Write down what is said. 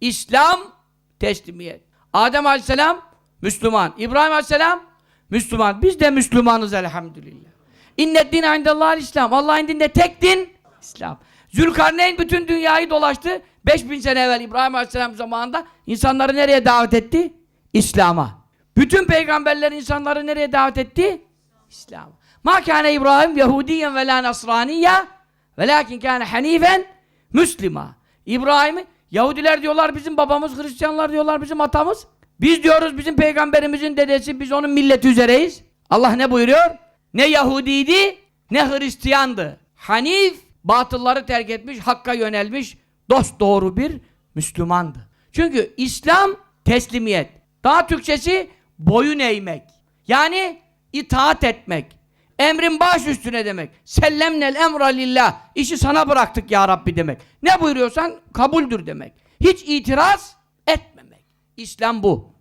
İslam teslimiyet. Adem Aleyhisselam Müslüman. İbrahim Aleyhisselam Müslüman. Biz de Müslümanız elhamdülillah. İnnet din indellahil İslam. Allah'ın dinde tek din İslam. Zülkarneyn bütün dünyayı dolaştı. 5000 sene evvel İbrahim Aleyhisselam zamanında insanları nereye davet etti? İslam'a. Bütün peygamberler insanları nereye davet etti? İslam'a. Ma kâne İbrahim Yahudiyen ve la Nasraniya velakin kâne hanifen Müslüma. İbrahim'i Yahudiler diyorlar bizim babamız, Hristiyanlar diyorlar bizim atamız. Biz diyoruz bizim peygamberimizin dedesi, biz onun milleti üzereyiz. Allah ne buyuruyor? Ne Yahudiydi, ne Hristiyandı. Hanif, batılları terk etmiş, hakka yönelmiş, dost doğru bir Müslümandı. Çünkü İslam teslimiyet. Daha Türkçesi boyun eğmek. Yani itaat etmek. Emrin baş üstüne demek. Sellemnel emra lillah. İşi sana bıraktık ya Rabbi demek. Ne buyuruyorsan kabuldür demek. Hiç itiraz etmemek. İslam bu.